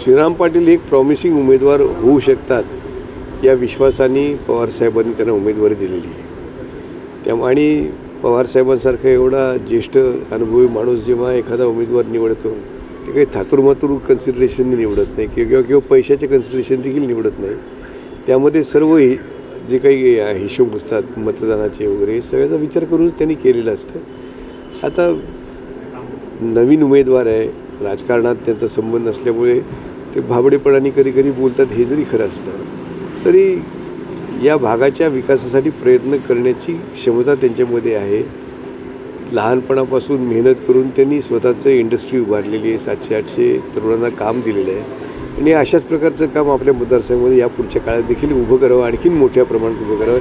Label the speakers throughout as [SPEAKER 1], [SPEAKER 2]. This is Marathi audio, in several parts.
[SPEAKER 1] श्रीराम पाटील एक प्रॉमिसिंग उमेदवार होऊ शकतात या विश्वासाने पवारसाहेबांनी त्यांना उमेदवारी दिलेली आहे. त्यामुळे आणि पवारसाहेबांसारखा एवढा ज्येष्ठ अनुभवी माणूस जेव्हा एखादा उमेदवार निवडतो ते काही थातुरमातुर कन्सिडरेशनने निवडत नाही किंवा किंवा पैशाचे कन्सिडरेशन देखील निवडत नाही. त्यामध्ये सर्व हे जे काही हिशोब असतात मतदानाचे वगैरे हे सगळ्याचा विचार करूनच त्यांनी केलेलं असतं. आता नवीन उमेदवार आहे राजकारणात त्यांचा संबंध असल्यामुळे ते भाबडेपणाने कधी कधी बोलतात हे जरी खरं असलं तरी या भागाच्या विकासासाठी प्रयत्न करण्याची क्षमता त्यांच्यामध्ये आहे. लहानपणापासून मेहनत करून त्यांनी स्वतःचं इंडस्ट्री उभारलेली आहे सातशे आठशे तरुणांना काम दिलेलं आहे. आणि अशाच प्रकारचं काम आपल्या मतदारसंघामध्ये या पुढच्या काळात देखील उभं करावं आणखीन मोठ्या प्रमाणात उभं करावं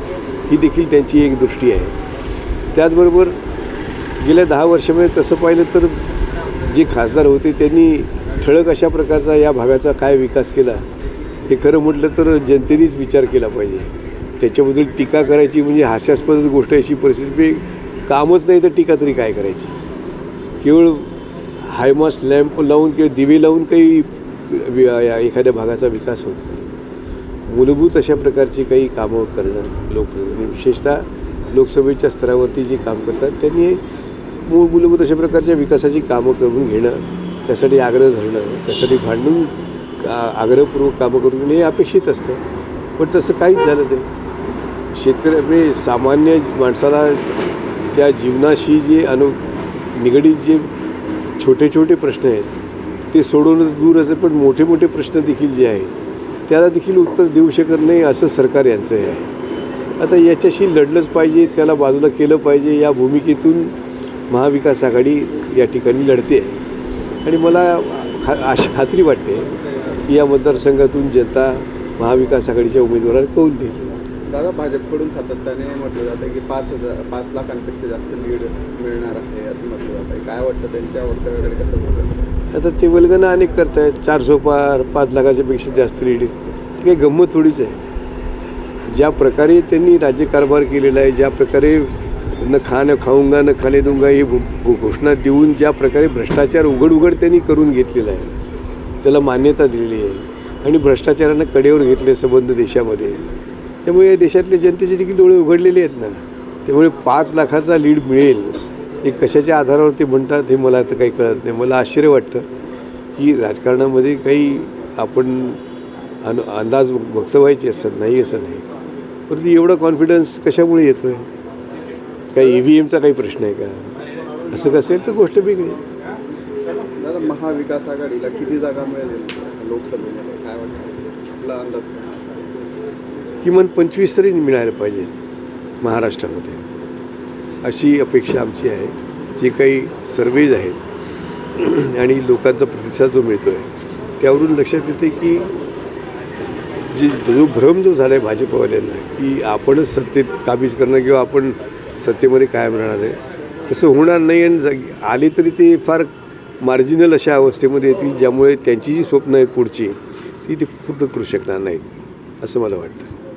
[SPEAKER 1] ही देखील त्यांची एक दृष्टी आहे. त्याचबरोबर गेल्या दहा वर्षामध्ये तसं पाहिलं तर जे खासदार होते त्यांनी ठळक अशा प्रकारचा या भागाचा काय विकास केला हे खरं म्हटलं तर जनतेनेच विचार केला पाहिजे. त्याच्याबद्दल टीका करायची म्हणजे हास्यास्पद गोष्ट अशी परिस्थिती. म्हणजे कामच नाही तर टीका तरी काय करायची? केवळ हायमास लॅम्प लावून किंवा दिवे लावून काही या एखाद्या भागाचा विकास होत नाही. मूलभूत अशा प्रकारची काही कामं करणं लोकप्रतिनिधी विशेषतः लोकसभेच्या स्तरावरती जे काम करतात त्यांनी मूळ मूलभूत अशा प्रकारच्या विकासाची कामं करून घेणं त्यासाठी आग्रह धरणं त्यासाठी भांडून आग्रहपूर्वक कामं करून हे अपेक्षित असतं. पण तसं काहीच झालं नाही. शेतकरी म्हणजे सामान्य माणसाला त्या जीवनाशी जे अनु निगडीत जे छोटे छोटे प्रश्न आहेत ते सोडवणं दूर असं पण मोठे मोठे प्रश्न देखील जे आहेत त्याला देखील उत्तर देऊ शकत नाही असं सरकार यांचं हे आहे. आता याच्याशी लढलंच पाहिजे त्याला बाजूला केलं पाहिजे या भूमिकेतून महाविकास आघाडी या ठिकाणी लढते. आहे आणि मला अशी खात्री वाटते की या मतदारसंघातून जनता महाविकास आघाडीच्या उमेदवाराला कौल देईल.
[SPEAKER 2] दादा भाजपकडून सातत्याने म्हटलं जातं की पाच हजार पाच लाखांपेक्षा जास्त लीड मिळणार आहे असं म्हटलं जातं. आहे काय वाटतं त्यांच्या वक्तव्याकडे कसं बोलतात
[SPEAKER 1] आता ते वल्गना अनेक करतायत. चार सोपार पाच लाखाच्या पेक्षा जास्त रीड ती काही गंमत थोडीच आहे. ज्या प्रकारे त्यांनी राज्यकारभार केलेला आहे ज्या प्रकारे न खाणं खाऊंगा न खाणे दूंगा ही घोषणा देऊन ज्या प्रकारे भ्रष्टाचार उघड उघड त्यांनी करून घेतलेला आहे त्याला मान्यता दिलेली आहे. आणि भ्रष्टाचारानं कडेवर घेतले संबंध देशामध्ये. त्यामुळे या देशातल्या जनतेचे देखील डोळे उघडलेले आहेत ना. त्यामुळे पाच लाखाचा लीड मिळेल हे कशाच्या आधारावर ते म्हणतात हे मला आता काही कळत नाही. मला आश्चर्य वाटतं की राजकारणामध्ये काही आपण अन अंदाज वक्तवायचे असतात नाही असं नाही. परंतु एवढा कॉन्फिडन्स कशामुळे येतो आहे काही ई व्ही एमचा काही प्रश्न आहे का? असं कसं तर गोष्ट वेगळी.
[SPEAKER 2] दादा महाविकास आघाडीला किती जागा मिळेल लोकसभेमध्ये? काय वाटतं? आपला अंदाज?
[SPEAKER 1] किमान पंचवीस तरी मिळायला पाहिजे महाराष्ट्रामध्ये. अशी अपेक्षा आमची आहे. जे काही सर्वेज आहेत आणि लोकांचा प्रतिसाद जो मिळतो आहे त्यावरून लक्षात येते की जी जो भ्रम जो झाला आहे भाजपवाल्यांना की आपणच सत्तेत काबीज करणं किंवा आपण सत्तेमध्ये कायम राहणार आहे. तसं होणार नाही आणि जग आले तरी ते फार मार्जिनल अशा अवस्थेमध्ये येतील ज्यामुळे त्यांची जी स्वप्न आहेत पुढची ती ते पूर्ण करू शकणार नाहीत असं मला वाटतं.